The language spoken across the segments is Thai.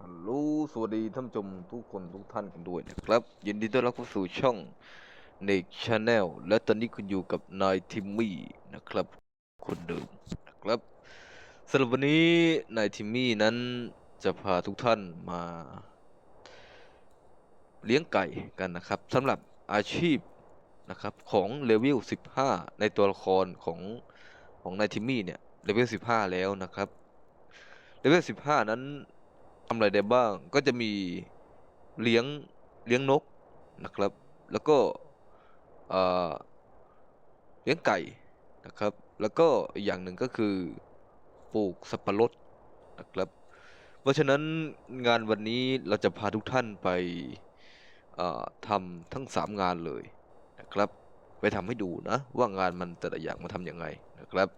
ฮัลโหลสวัสดีท่านผู้ชมทุกคนทุกท่านกันด้วยนะครับ ยินดีต้อนรับเข้าสู่ช่อง Nick Channel และตอนนี้คุณอยู่กับนายทิมมี่นะครับ คนเดิมนะครับสำหรับวันนี้นายทิมมี่นั้นจะพาทุกท่านมา เลี้ยงไก่กันนะครับสำหรับอาชีพนะครับของเลเวล 15 ในตัวละครของของนายทิมมี่เนี่ยเลเวล 15 แล้วนะครับเลเวลสิบห้านั้น ทำอะไรได้บ้าง ก็จะมีเลี้ยงเลี้ยงนกนะครับ แล้วก็เลี้ยงไก่นะครับ แล้วก็อีกอย่างหนึ่งก็คือปลูกสับปะรดนะครับ เพราะฉะนั้นงานวันนี้เราจะพาทุกท่านไปทำทั้งสามงานเลยนะครับ ไปทำให้ดูนะ ว่างานมันแต่ละอย่างมาทำยังไงนะครับ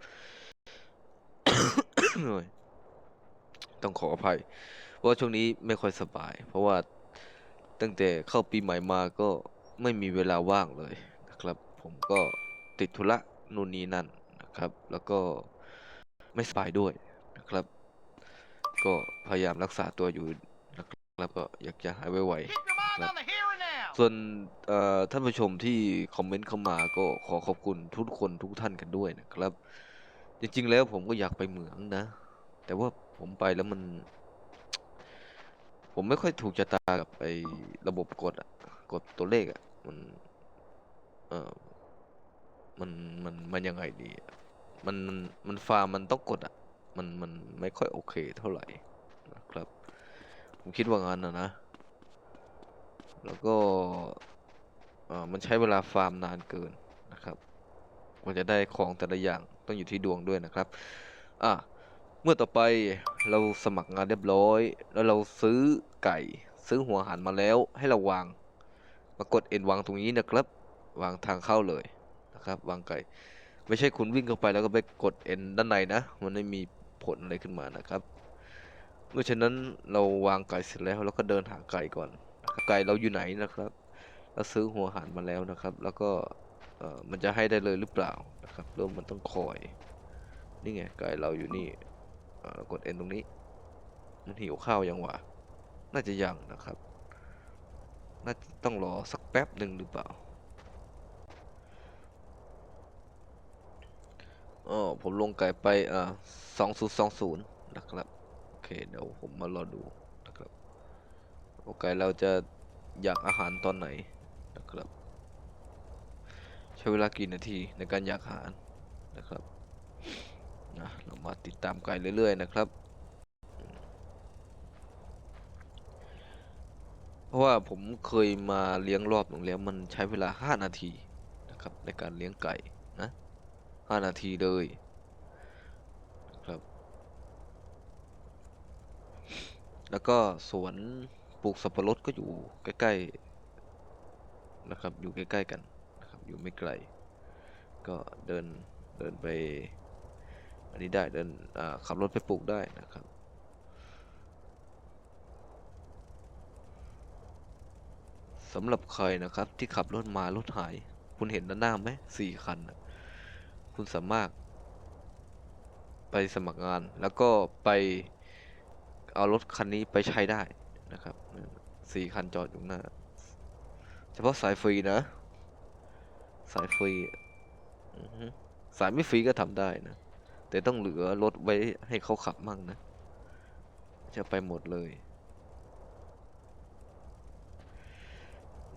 ต้องขออภัย เพราะช่วงนี้ไม่ค่อยสบาย เพราะว่าตั้งแต่เข้าปีใหม่มาก็ไม่มีเวลาว่างเลยนะครับ ผมก็ติดธุระนู่นนี่นั่นนะครับ แล้วก็ไม่สบายด้วยนะครับ ก็พยายามรักษาตัวอยู่นะครับก็อยากจะหายไวๆ Keep your mind on the here and now. ส่วนท่านผู้ชมที่คอมเมนต์เข้ามาก็ขอขอบคุณทุกคนทุกท่านกันด้วยนะครับ จริงๆแล้วผมก็อยากไปเหมืองนะ แต่ว่าผมไปแล้วมัน ผมไม่ค่อยถูกชะตากับไอ้ระบบกดอะกดตัวเลขอะมัน เออมันมันมันยังไงดีอะมันมันมันฟาร์มมันต้องกดอะมันมันไม่ค่อยโอเคเท่าไหร่นะครับ ผมคิดว่างั้นนะนะ แล้วก็เอ่อมันใช้เวลาฟาร์มนานเกินนะครับกว่าจะได้ของแต่ละอย่างต้องอยู่ที่ดวงด้วยนะครับ อะ เมื่อต่อไปเราสมัครงานเรียบร้อย แล้วเราซื้อไก่ ซื้อหัวหารมาแล้วให้เราวางมากดเอ็นวางตรงนี้นะครับ วางทางเข้าเลยนะครับ วางไก่ ไม่ใช่คุณวิ่งเข้าไปแล้วก็ไปกดเอ็นด้านในนะ มันไม่มีผลอะไรขึ้นมานะครับเมื่อฉะนั้นเราวางไก่เสร็จแล้วเราก็เดินหาไก่ก่อนไก่เราอยู่ไหนนะครับเราซื้อหัวหารมาแล้วนะครับ แล้วก็เออมันจะให้ได้เลยหรือเปล่านะครับเริ่มมันต้องคอย นี่ไงไก่เราอยู่นี่ เรากด N ตรงนี้ มันหิวข้าวยังวะน่าจะยังนะครับ น่าจะต้องรอสักแป๊บหนึ่งหรือเปล่าอ๋อผมลงไก่ไปอ่าสองศูนย์สองศูนย์นะครับ โอเค เดี๋ยวผมมารอดูนะครับ โอเคเราจะอยากอาหารตอนไหนนะครับ ใช้เวลากี่นาทีในการอยากอาหารนะครับนะ ติดตามไก่เรื่อย ๆ นะครับ เพราะว่าผมเคยมาเลี้ยงรอบหนึ่งแล้วมันใช้เวลา 5 นาทีนะครับในการเลี้ยงไก่นะ5นาทีเลยนะครับแล้วก็สวนปลูกสับปะรดก็อยู่ใกล้ๆนะครับอยู่ใกล้ๆกันนะครับอยู่ไม่ไกล ก็เดินเดินไป อันนี้ได้เดินขับรถไปปลูกได้นะครับสำหรับใครนะครับที่ขับรถมารถหาย คุณเห็นด้านหน้าไหมสี่คัน คุณสามารถ ไปสมัครงานแล้วก็ไปเอารถคันนี้ไปใช้ได้นะครับสี่คันจอดอยู่หน้า เฉพาะสายฟรีนะ สายฟรีสายไม่ฟรีก็ทำได้นะ แต่ต้องเหลือรถไว้ให้เขาขับมั่งนะ จะไปหมดเลย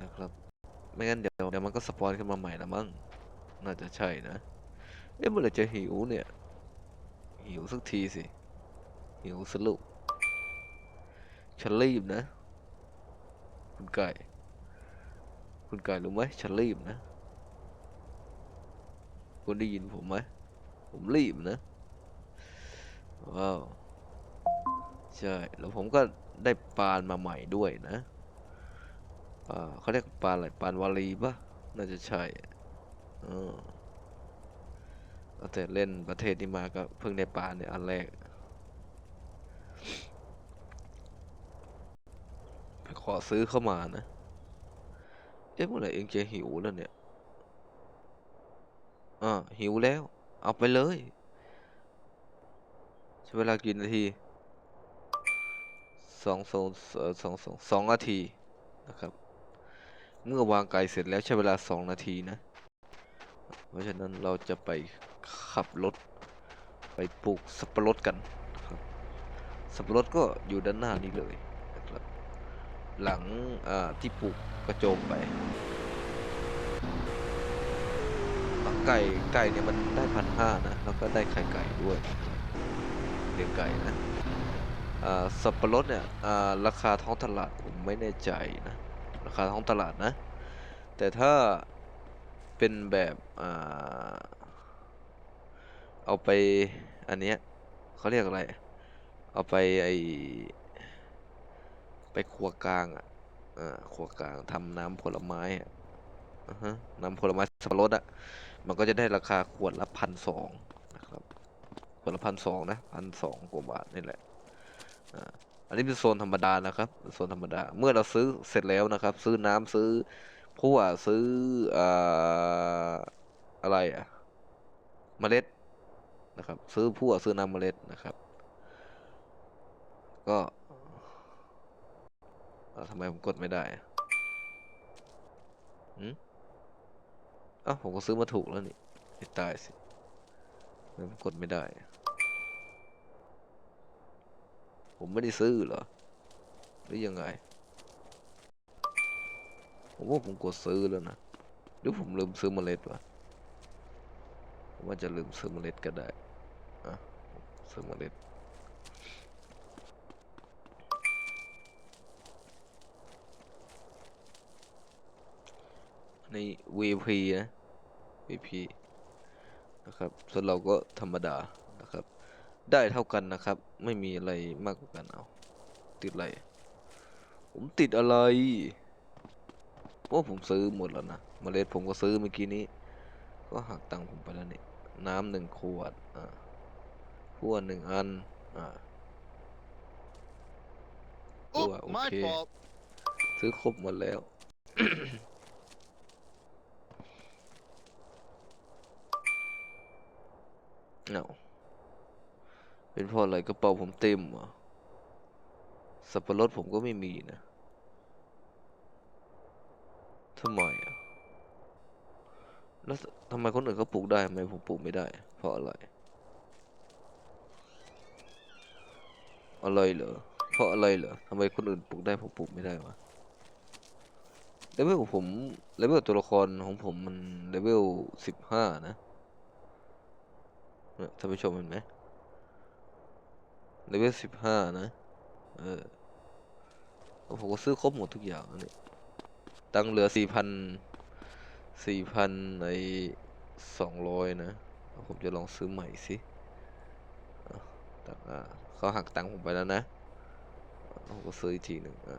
นะครับ ไม่งั้นเดี๋ยวเดี๋ยวมันก็สปอนขึ้นมาใหม่ละมั้งน่าจะใช่นะ เอ๊ะเมื่อไหร่จะหิวเนี่ย หิวสักทีสิ หิวสลุกฉันรีบนะ คุณไก่ คุณไก่รู้ไหมฉันรีบนะ คุณได้ยินผมไหมผมรีบนะ ว้าวใช่ แล้วผมก็ได้ปานมาใหม่ด้วยนะอ่าเขาเรียกปานอะไรปานวาลีปะน่าจะใช่ออตั้งแต่เล่นประเทศนี้มาก็เพิ่งได้ปานเนี่ยอันแรกไปขอซื้อเข้ามานะ เอ๊ะเมื่อไหร่เองจะหิวแล้วเนี่ย อ่าหิวแล้ว เอาไปเลย เวลากี่นาทีสองสองสองสองสองนาทีนะครับ เมื่อวางไก่เสร็จแล้วใช้เวลาสองนาทีนะ เพราะฉะนั้นเราจะไปขับรถ ไปปลูกสับปะรดกันนะครับสับปะรดก็อยู่ด้านหน้านี้เลยนะครับ หลังที่ปลูกกระโจมไปไก่ไก่เนี่ยมันได้พันห้านะ แล้วก็ได้ไข่ไก่ด้วยนะ เลี้ยงไก่นะสับปะรดเนี่ยราคาท้องตลาดผมไม่แน่ใจนะราคาท้องตลาดนะ แต่ถ้าเป็นแบบอเอาไปอันเนี้ยเขาเรียกอะไร เอาไปไอไปครัวกลางอะอ่าครัวกลางทำน้ำผลไม้อะอ่าฮะน้ำผลไม้สับปะรดอะมันก็จะได้ราคาขวดละพันสอง ขวดละพันสองนะพันสองกว่าบาทนี่แหละอันนี้เป็นโซนธรรมดานะครับโซนธรรมดา เมื่อเราซื้อเสร็จแล้วนะครับ ซื้อน้ำซื้อพั่วซื้อออะไรอะเมล็ดนะครับ ซื้อพั่วซื้อน้ำเมล็ดนะครับ ก็อ่าทำไมผมกดไม่ได้อืมอ้าวผมก็ซื้อมาถูกแล้วนี่ตายสิไมผมกดไม่ได้ ผมไม่ได้ซื้อเหรอ หรือยังไง ผมว่าผมกดซื้อแล้วนะ หรือผมลืมซื้อเมล็ดวะผมว่าจะลืมซื้อเมล็ดก็ได้อะซื้อเมล็ดใน VP นะ VP นะครับ ส่วนเราก็ธรรมดา ได้เท่ากันนะครับ ไม่มีอะไรมากกว่ากันเอาติดอะไร ผมติดอะไรเพราะผมซื้อหมดแล้วนะเมล็ดผมก็ซื้อเมื่อกี้นี้ ก็หักตังค์ผมไปแล้วนี่น้ำหนึ่งขวดอ่าขวดหนึ่งอันอ่าขวด Oop, โอ my เค fault. ซื้อครบหมดแล้วเอา เป็นเพราะอะไรกระเป๋าผมเต็มเหรอสับปะรดผมก็ไม่มีนะทำไมอะแล้วทำไมคนอื่นเขาปลูกได้ทำไมผมปลูกไม่ได้ เพราะอะไร อะไรเหรอ เพราะอะไรเหรอทำไมคนอื่นปลูกได้ผมปลูกไม่ได้วะเลเวลผมเลเวลตัวละครของผมมันเลเวลสิบห้านะท่านผู้ชมเห็นไหม เลเวลสิบห้านะ เออผมก็ซื้อครบหมดทุกอย่างนี่ตังเหลือสี่พันสี่พันในสองร้อยนะ ผมจะลองซื้อใหม่สิตังอ่าเขาหักตังผมไปแล้วนะ ผมก็ซื้ออีกทีหนึ่งอะ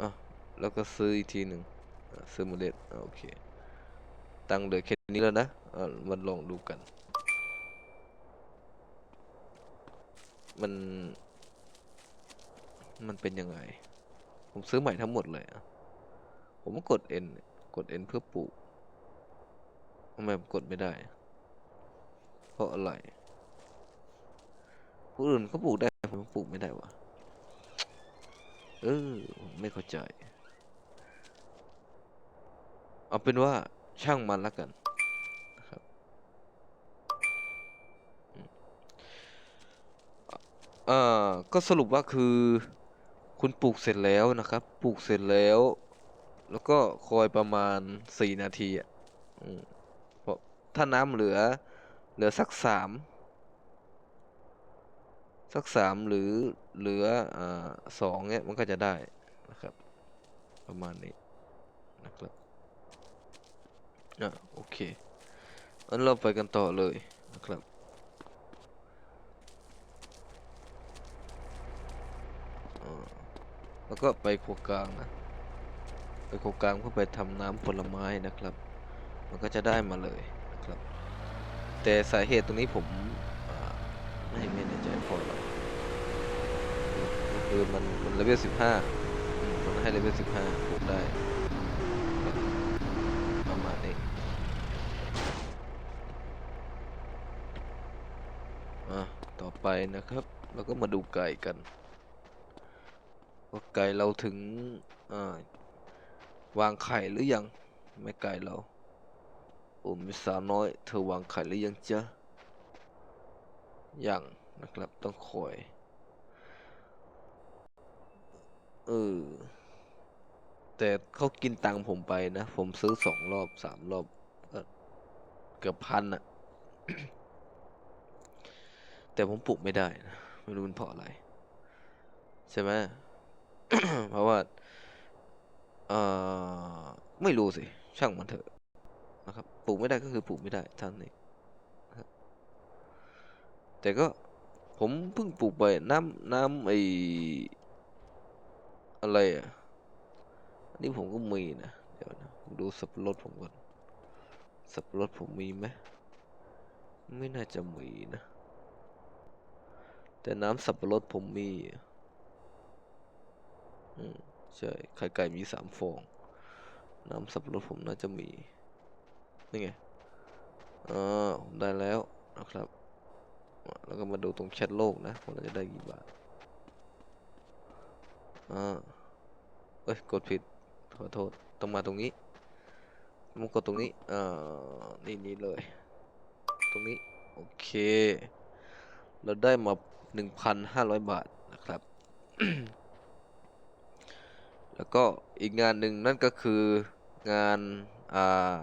อะแล้วก็ซื้ออีกทีหนึ่งซื้อเมล็ดอะโอเค ตังเหลือแค่นี้แล้วนะอะมันลองดูกัน มัน มันเป็นยังไง ผมซื้อใหม่ทั้งหมดเลยอะผมก็กด N กด N เพื่อปลูกทำไมผมกดไม่ได้ เพราะอะไรผู้อื่นเขาปลูกได้ผมปลูกไม่ได้วะเออผมไม่เข้าใจ เอาเป็นว่าช่างมันละกัน อ่าก็สรุปว่าคือ คุณปลูกเสร็จแล้วนะครับ ปลูกเสร็จแล้ว แล้วก็คอยประมาณสี่นาทีอะเพราะถ้าน้ำเหลือ เหลือสักสามสักสามหรือเหลืออ่าสองเนี่ยมันก็จะได้นะครับ ประมาณนี้นะครับอะโอเคงั้นเราไปกันต่อเลยนะครับอ่า แล้วก็ไปโครัวกลางนะไปโครัวกลางเพื่อไปทำน้ำผลไม้นะครับ มันก็จะได้มาเลยนะครับ แต่สาเหตุตรงนี้ผมไม่ไม่แน่ใจพราะอกคือมันมันเลเวลสิบห้ามันให้เลเวลสิบห้าปลูกได้ประมาณนี้อะต่อไปนะครับแล้วก็มาดูไก่กัน ว่าไก่เราถึงวางไข่หรือยังแม่ไก่เราโอ้มีสาวน้อย เธอวางไข่หรือยังจ๊ะยังนะครับต้องคอยเออแต่เขากินตังผมไปนะ ผมซื้อสองรอบสามรอบเกือบพันอะแต่ผมปลูกไม่ได้นะไม่รู้เป็นเพราะอะไร ใช่ไหม เพราะว่า เอ่อ ไม่รู้สิ ช่างมันเถอะนะครับ ปลูกไม่ได้ก็คือปลูกไม่ได้ท่านนเองแต่ก็ผมเพิ่งปลูกไปน้ำน้ำไออะไรอะ อันนี้ผมก็มีนะ เดี๋ยวนะดูสับปะรดผมก่อน สับปะรดผมมีไหม ไม่น่าจะมีนะ แต่น้ำสับปะรดผมมี อืมใช่ไข่ไก่มีสามฟอง น้ำสับปะรดผมน่าจะมี นี่ไงอ่าผมได้แล้วนะครับ แล้วก็มาดูตรงแชทโลกนะว่าเราจะได้กี่บาทอ่าเอ้ย กดผิด ขอโทษ ต้องมาตรงนี้มากดตรงนี้อ่านี่นี่เลย ตรงนี้ โอเค เราได้มาหนึ่งพันห้าร้อยบาทนะครับ แล้วก็อีกงานหนึ่งนั่นก็คืองานา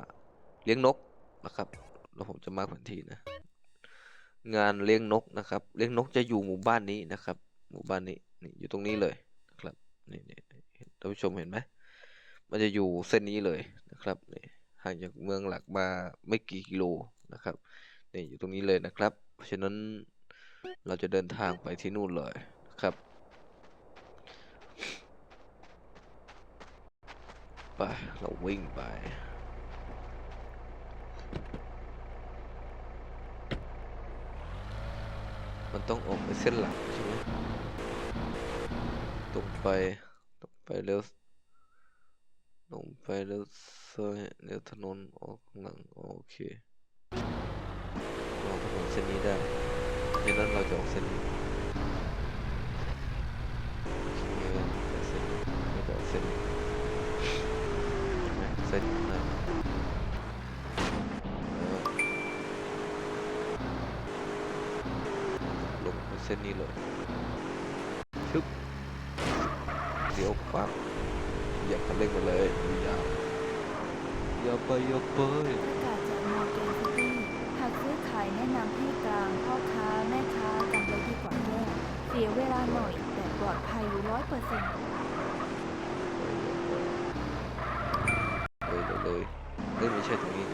เลี้ยงนกนะครับแล้วผมจะมาร์คแผนที่นะ งานเลี้ยงนกนะครับ เลี้ยงนกจะอยู่หมู่บ้านนี้นะครับ หมู่บ้านนี้นี่อยู่ตรงนี้เลยนะครับนี่นี่ท่านผู้ชมเห็นไหมมันจะอยู่เส้นนี้เลยนะครับนี่ห่างจากเมืองหลักมาไม่กี่กิโลนะครับนี่อยู่ตรงนี้เลยนะครับ เพราะฉะนั้นเราจะเดินทางไปที่นู่นเลยนะครับ ไป เราวิ่งไป มันต้องออกไปเส้นหลักใช่ไหมตรงไป ตรงไปเร็วตรงไปเร็วซอยเร็วถนนออกหลังโอเคออกถนนเส้นนี้ได้ดังนั้นเราจะออกเส้นนี้ เส้นนี้เลยชึบเดี๋ยวปั๊บเหยียบคันเร่งมาเลยยาวๆอย่าไปอย่าไปประกาศจากมอร์แกนซิตี้หากซื้อขายแนะนำให้กลางพ่อค้าแม่ค้ากันไว้ดีกว่าแก้เสียเวลาหน่อย แต่ปลอดภัยร้อยเปอร์เซ็นต์เลยเลยเลยเอ้ยไม่ใช่ตรงนี้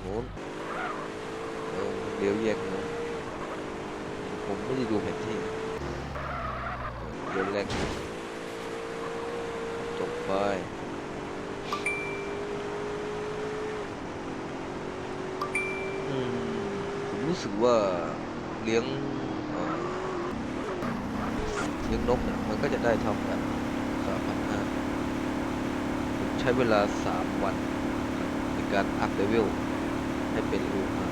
โน้นเออเลี้ยวแยกโน้นผมไม่ได้ดูแผนที่เออเลี้ยว แรกนี้จบไปอืมผมรู้สึกว่าเลี้ยงเอ่อเลี้ยงนกเนี่ยมันก็จะได้เท่ากันสามพันห้าผมใช้เวลา3วันครับในการอัพเลเวลให้เป็นรูห้า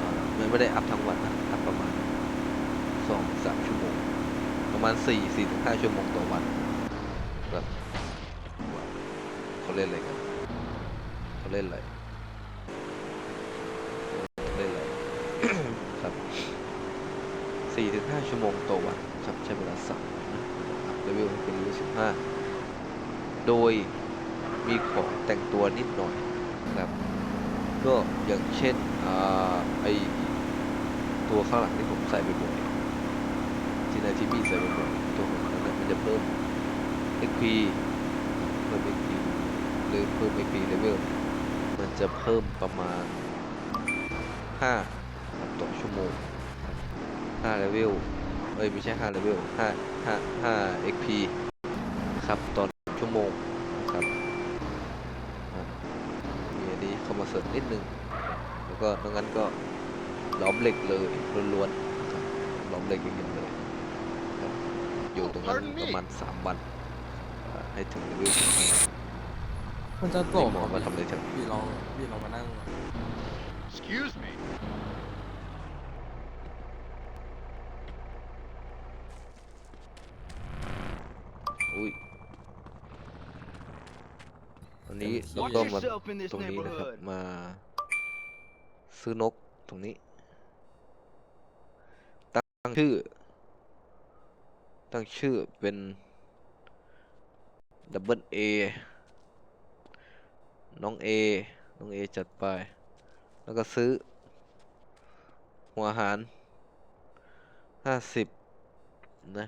อ่ามันไม่ได้อัพทั้งวันนะอัพประมาณ2-3ชั่วโมง ประมาณ4-4-5ชั่วโมงต่อวันครับเขาเล่นอะไรกันเขาเล่นอะไรเล่นอะไรครับ4-5ชั่วโมงต่อวันครับใช้เวลา3วันนะอัพเลเวลให้เป็นรู15 โดยมีของแต่งตัวนิดหน่อยนะครับก็อย่างเช่นอ่าไอตัวข้างหลังที่ผมใส่ไปบ่อย ที่นายที่มีใส่ไปบ่อยๆตัวของนั้นมันจะเพิ่ม XP เพิ่ม XP หรือเพิ่ม XP level มันจะเพิ่มประมาณ 5 ต่อชั่วโมง 5 level เอ้ยไม่ใช่ 5 level 5 5 5 XP ครับตอนชั่วโมงนะครับอะมีอันนี้เข้ามาเสริมนิดนึง แล้วก็ตรงนั้นก็ล้อมเหล็กเลยล้วนๆล้อมเหล็กอย่างเดียวเลย อยู่ตรงนั้นประมาณสามวันให้ถึงวิวมันจะตกรมาทำอะไรฉันพี่ลองพี่ลองมานั่ง Excuse me. อุ้ยวันนี้เรา Watch ก็มาตรงนี้นะครับมาซื้อนกตรงนี้ ตั้งชื่อ ตั้งชื่อเป็น ดับเบิลเอน้องเอน้องเอจัดไป แล้วก็ซื้อ หัวอาหารห้าสิบนะ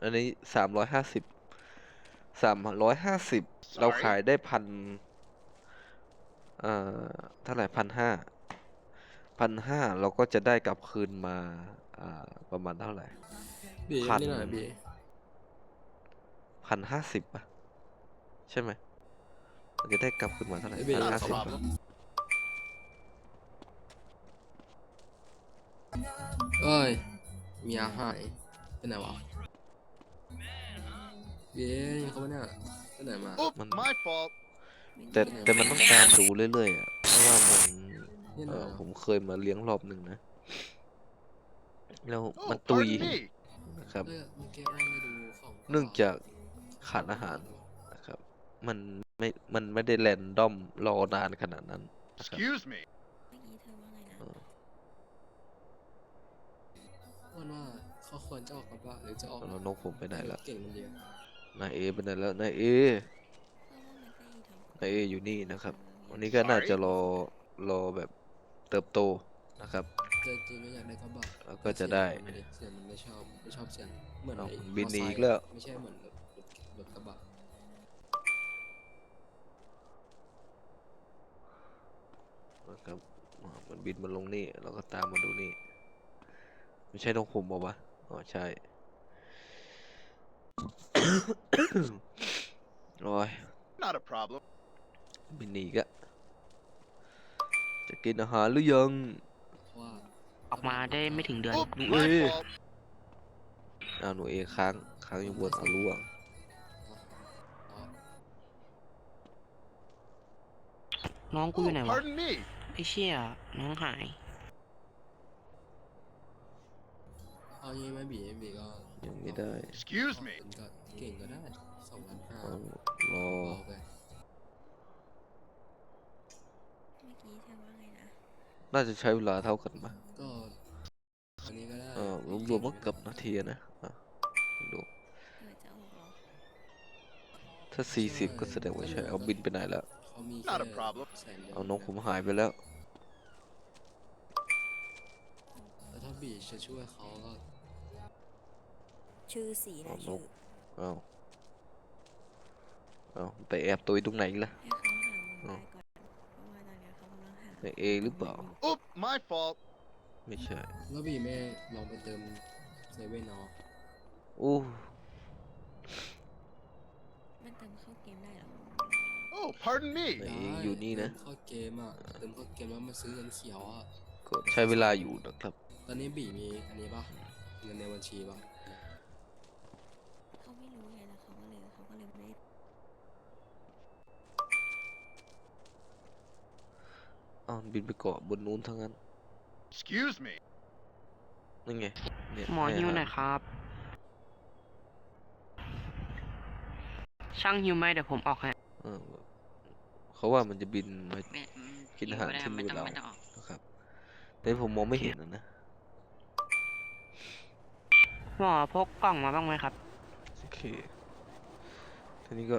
อันนี้สามร้อยห้าสิบสามร้อยห้าสิบเรา Sorry ขายได้พันเอ่อเท่าไหร่พันห้าพันห้าเราก็จะได้กลับคืนมา อ่า ประมาณเท่าไหร่ บีพัน นี่หน่อยบีพันห้าสิบอะใช่ไหมเราจะได้กลับคืนมาเท่าไหร่ไอ้บีพัน Not ห้า a สิบ problem. เอ้ยเมียหายไปไหนวะบียังเขาไม่เนี่ยไปไหนมา Oop, my fault. แต่แต่มันต้องตามดูเรื่อยๆอะเพราะว่ามันนี่หเอน่ออยผมเคยมาเลี้ยงรอบหนึ่งนะ แล้ว Oh, มันตุย pardon me. นะครับเอ้ยเมื่อกี้ว่าไม่ดูของเนื่องจากขาดอาหารนะครับ มันไม่ มันไม่ได้แรนดอมรอนานขนาดนั้นนะครับ Excuse me. เออว่าว่าเขาควรจะออกกับว่าหรือจะออกแล้วนกผมไปไหนละเก่งมันเดียวนายเอไปไหนแล้วนายเอนายเออยู่นี่นะครับ วันนี้ก็น่าจะรอรอแบบเติบโตนะครับ เจอจริงก็อยากได้กระบะแล้วก็จะได้เสียงมันเสียงมันไม่ชอบไม่ชอบเสียงเหมือนเอาไอ้บินหนีมอไซค์อีกแล้วไม่ใช่เหมือนรถรถรถกระบะนะครับอ่ามันบินมาลงนี่เราก็ตามมาดูนี่ไม่ใช่นกผมบอกวะอ๋อใช่โอ้ย Not a problem. บินหนีอีกอะจะกินอาหารหรือยังเพราะว่า ออกมาได้ไม่ถึงเดือน Oop, นี่ my เอ้ย fault. อ้าวหนูเอค้างค้างอยู่บนอาล่วงอ๋อน้องกูอยู่ Oh, ไหนวะ pardon me. ไอ้เชี่ยน้องหาย เอางี้ไหมบีบีก็ยังไม่ได้ Excuse me. เป็นก็เก่งก็ได้สองพันห้าเอารอเอาไปน่าจะใช้เวลาเท่ากันปะ ก็อันนี้ก็ได้ เออ รวมๆก็เกือบนาทีอะนะอะดูถ้าสี่สิบก็แสดงว่าใช่ เอาบินไปไหนแล้วเขามี Not a แค่ problem. แสนเดียวเอานกผมหายไปแล้วแล้วถ้าบีจะช่วยเขาก็ ชื่อสีนะเอานชื่กอเอาเอาไปแอบตัวอยู่ตรงไหนล่ะ ให้เขาหามุมอ๋อได้ก่อนเพราะว่าตอนเนี้ยเขากำลังหา ในเอหรือเปล่า Oop, my fault. ไม่ใช่ แล้วบีไม่ลองไปเติมเซเว่นเนาะอู้มันเติมเข้าเกมได้เหรอ Oh, pardon ใน me. เออยู่นี่นะเติมเข้าเกมอะเติมเข้าเกมแล้วมาซื้อเงินเขียวอะ ก็ใช้เวลาอยู่นะครับ ตอนนี้บีมีอันนี้ป่ะเงินในบัญชีป่ะเขาไม่รู้ไงแล้วเขาก็เลยเขาก็เลยไม่ได้อ้าวบินไปเกาะบนนู้นทั้งนั้น Excuse me. นั่นไงเนี่ยหมอให้ฮิวอาหหาน่อยครับ ช่างฮิวไหมเดี๋ยวผมออกให้เออเขาว่ามันจะบินมากินอาหารที่มือเรานะครับ แต่ผมมองไม่เห็นอะนะหมอพกกล่องมาบ้างไหมครับโอเคทีนี้ก็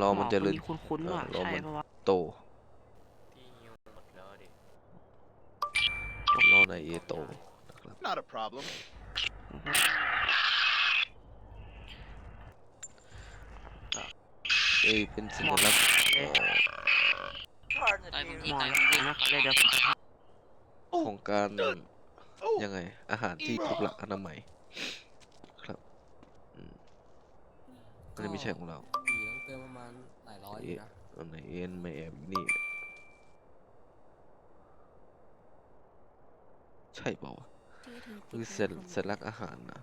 รอมันหเจริญคคุ้นคุ้นๆว่ะเออรอใช่มันปะวะโตรอ ในเอโตนะครับ Not a problem. เอเป็นสัญลักษณ์เอ่อหมอนะครับเลยเดี๋ยวผมจะให้ของการ Oh, ยังไง อาหารที่ถูกหลักอนามัยครับอืมอันนี้ไม่ใช่ของเราบีต้องเติมประมาณหลายร้อยอยู่นะ อันไหนเอ็นไม่แอบอยู่นี่ ช่เปล่าวะชื่อถือคือสัญสัญลักษณ์อาหารนะ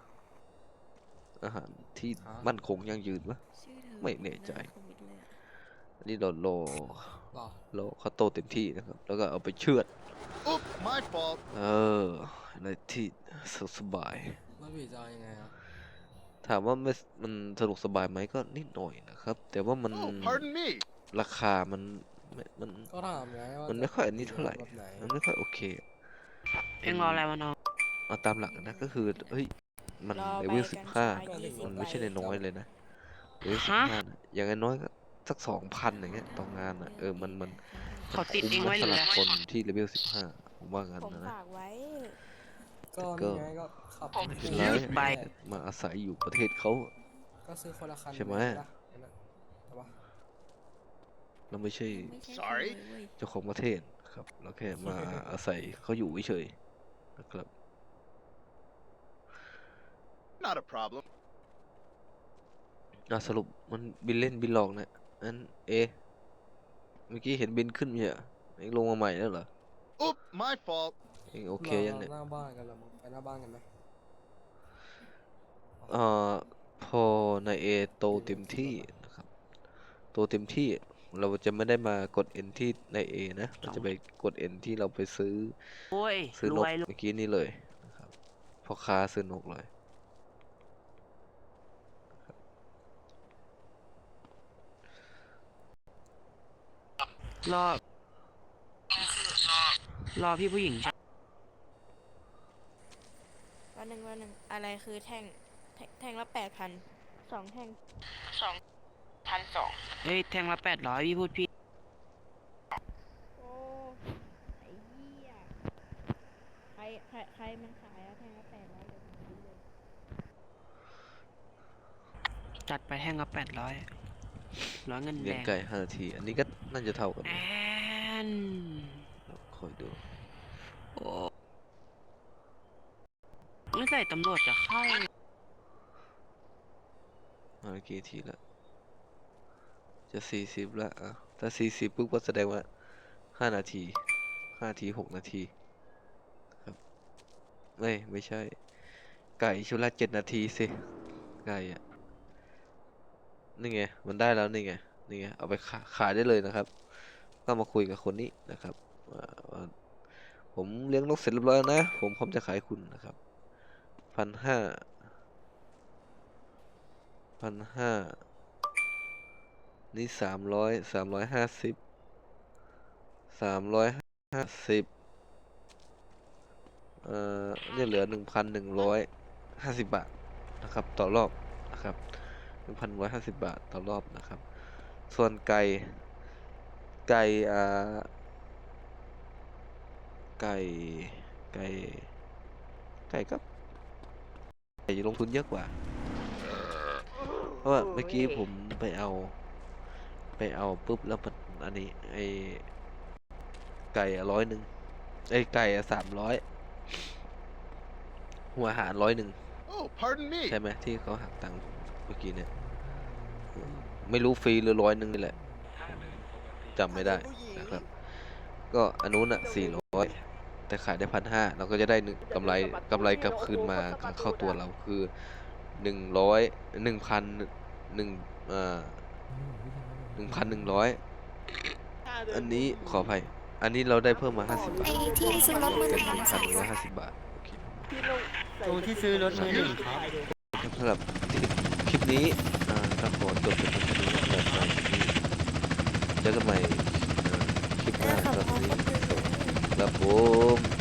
อาหารที่มั่นคงยั่งยืนปะชื่อเธอไม่แน่ใจคอมมิตเลยอะอันนี้เรารอป่ะรอเขาโตเต็มที่นะครับ แล้วก็เอาไปเชือด oop, my fault. เออในที่สุขสบายแล้วบีจะเอายังไงอะถามว่าไม่มันสะดวกสบายไหมก็นิดหน่อยนะครับ แต่ว่ามัน Oh, pardon me. ราคามันไม่มันก็ถามไงว่ามันไม่ค่อยอันนี้เท่าไหร่แบบไหนมันไม่ค่อยโอเคอะ เอ็งรออะไรวะน้อง เอาตามหลักนะก็คือเฮ้ยมันรอเลใบเวลกัสิบญห้าชา20มันไม่ใช่ใบ น้อยๆเลยนะเลเวลสิบฮะ ห้าอย่างน้อยๆก็สักสองพันอย่างเงี้ยต่องานอะเออมันมันเขาติดเองคุ้มไว้นะเลสำหยรับคนที่เลเวลสิบห้าผมว่างั้นผมนะนะฝากไว้ ก็ก็นี่ไงก็ขับไม่เป็นคู่ไรกันใบแหละมาอาศัยอยู่ประเทศเขา ก็ซื้อคนละคันใช่ไหม ปละนั่นน่ะแต่ว่าเราไม่ใช่ Sorry เจ้าของประเทศ ครับเราแค่มาอาศัยเขาอยู่เฉยๆนะครับ Not a problem. อะสรุปมันบินเล่นบินหลอกเนี่ยอันเอ เมื่อกี้เห็นบินขึ้นเนี่ยเองลงมาใหม่แล้วเหรอ Oop, my fault. เองโอเคยังเนี่ยหน้าบ้านกันละมั้งไปหน้าบ้านกันไหมเอ่อพอนายเอโตเต็มที่นะครับ โตเต็มที่ เราจะไม่ได้มากดเอ็นที่นายเอนะ เราจะไปกดเอ็นที่เราไปซื้อ โอ้ยซื้อรนกวยรวยเมื่อกี้นี่เลยนะครับพ่อค้าซื้อนกเลย รอ รอพี่ผู้หญิงใช่วันหนึ่งวันหนึ่งอะไรคือแท่งแท่งแท่งละแปดพันสองแท่งสอง พันสองเฮ้ยแทงละแปดร้อยพี่พูดพี่โอ้ไอ้เหี้ยใครใครใครมันขายอะแท่งละแปดร้อยเดี๋ยวผมซื้อเลยจัดไปแทงละแปดร้อยร้อยเงินเลี้แดยงงไก่ห้านาที อันนี้ก็น่าจะเท่ากันแอนะนคอยดูโอ้เมื่อไหร่ตำรวจจะเข้า มาเมื่อกี้ทีละ จะสี่สิบละอะถ้าสี่สิบปุ๊บก็แสดงว่าห้านาทีห้านาทีหกนาทีครับไม่ไม่ใช่ ไก่ชุดละเจ็ดนาทีสิ ไก่อะนี่ไง มันได้แล้วนี่ไง นี่ไง เอาไปขาขายได้เลยนะครับ ก็มาคุยกับคนนี้นะครับผมเลี้ยงนกเสร็จเรียบร้อยแล้วนะ ผมพร้อมจะขายคุณนะครับพันห้าพันห้า นี่สามร้อยสามร้อยห้าสิบสามร้อยห้าสิบเอ่อนี่ยเหลือหนึ่งพันหนึ่งร้อยห้าสิบบาทนะครับ ต่อรอบนะครับหนึ่งพันร้อยห้าสิบบาทต่อรอบนะครับ ส่วนไก่ ไก่อ่าไก่ไก่ไก่ก็ไก่ลงทุนเยอะกว่า เพราะว่าเมื่อกี้ผมไปเอา ไปเอาปุ๊บแล้วมันอันนี้ไอไก่ร้อยหนึ่งไอไก่สามร้อยหัวอาหารร้อยหนึ่ง Oh, pardon me. ใช่ไหมที่เขาหักตังค์เมื่อกี้เนี่ย ไม่รู้ฟรีหรือร้อยหนึ่งนี่แหละจำไม่ได้นะครับ ก็อันนู้นอะสี่ร้อยแต่ขายได้พันห้าเราก็จะได้หนึ่งกำไรกำไรกลับคืนมาเข้าตัวเราคือหนึ่งร้อยหนึ่งพันหนึ่งเอ่อ หนึ่งพันหนึ่งร้อยอันนี้ขออภัย อันนี้เราได้เพิ่มมาห้าสิบบาทไอ้ที่ซื้อรถมือหนึ่งเป็นหนึ่งพันหนึ่งร้อยห้าสิบบาทโอเคตรงที่ซื้อรถมือหนึ่งครับครับสำหรับคลิปนี้อ่าก็ขอจบเป็นคลิปนี้แบบใหม่นี้เจอกันใหม่อ่าคลิปหน้าสำหรับวันนี้ครับผม